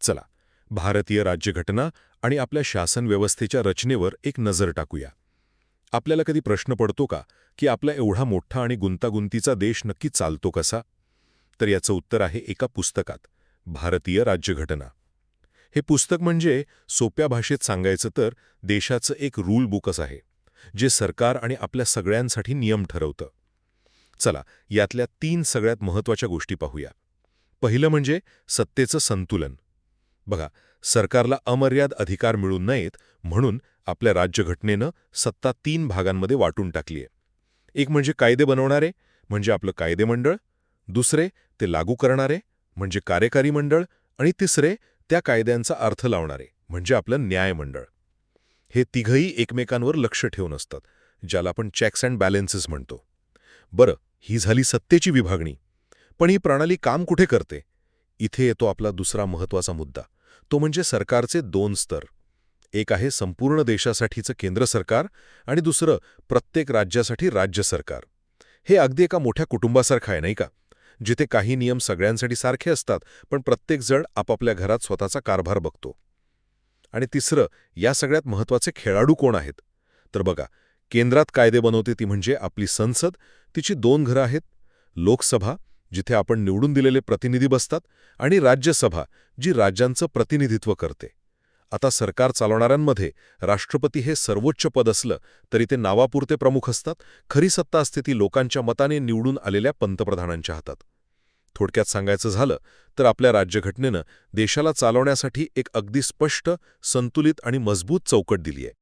चला भारतीय राज्यघटना आणि आपल्या शासन व्यवस्थेच्या रचनेवर एक नजर टाकूया. आपल्याला कधी प्रश्न पडतो का की आपला एवढा मोठा आणि गुंतागुंतीचा देश नक्की चालतो कसा? तर याचं उत्तर आहे एका पुस्तकात भारतीय राज्यघटना. हे पुस्तक म्हणजे सोप्या भाषेत सांगायचं तर देशाचं एक रूल बुकच आहे जे सरकार आणि आपल्या सगळ्यांसाठी नियम ठरवतं. चला यातल्या तीन सगळ्यात महत्त्वाच्या गोष्टी पाहूया. पहिलं म्हणजे सत्तेचं संतुलन. बघा सरकारला अमर्याद अधिकार मिळू नयेत म्हणून आपल्या राज्यघटनेनं सत्ता तीन भागांमध्ये वाटून टाकलीय. एक म्हणजे कायदे बनवणारे म्हणजे आपलं कायदेमंडळ दुसरे ते लागू करणारे म्हणजे कार्यकारी मंडळ आणि तिसरे त्या कायद्यांचा अर्थ लावणारे म्हणजे आपलं न्यायमंडळ हे तिघही एकमेकांवर लक्ष ठेवून असतात ज्याला आपण चेक्स अँड बॅलेन्सेस म्हणतो. बरं ही झाली सत्तेची विभागणी. पण ही प्रणाली काम कुठे करते? इथे येतो आपला दुसरा महत्त्वाचा मुद्दा. तो म्हणजे सरकारचे दोन स्तर. एक आहे संपूर्ण देशासाठीचं केंद्र सरकार आणि दुसरं प्रत्येक राज्यासाठी राज्य सरकार. हे अगदी एका मोठ्या कुटुंबासारखं आहे नाही का? जिथे काही नियम सगळ्यांसाठी सारखे असतात पण प्रत्येकजण आपापल्या घरात स्वतःचा कारभार बघतो. आणि तिसरं या सगळ्यात महत्त्वाचे खेळाडू कोण आहेत? तर बघा केंद्रात कायदे बनवते ती म्हणजे आपली संसद तिची दोन घरं आहेत लोकसभा जिथे आपण निवडून दिलेले प्रतिनिधी बसतात आणि राज्यसभा जी राज्यांचं प्रतिनिधित्व करते. आता सरकार चालवणाऱ्यांमध्ये राष्ट्रपती हे सर्वोच्च पद असलं तरी ते नावापुरते प्रमुख असतात खरी सत्ता असते ती लोकांच्या मताने निवडून आलेल्या पंतप्रधानांच्या हातात. थोडक्यात सांगायचं झालं तर आपल्या राज्यघटनेनं देशाला चालवण्यासाठी एक अगदी स्पष्ट संतुलित आणि मजबूत चौकट दिली आहे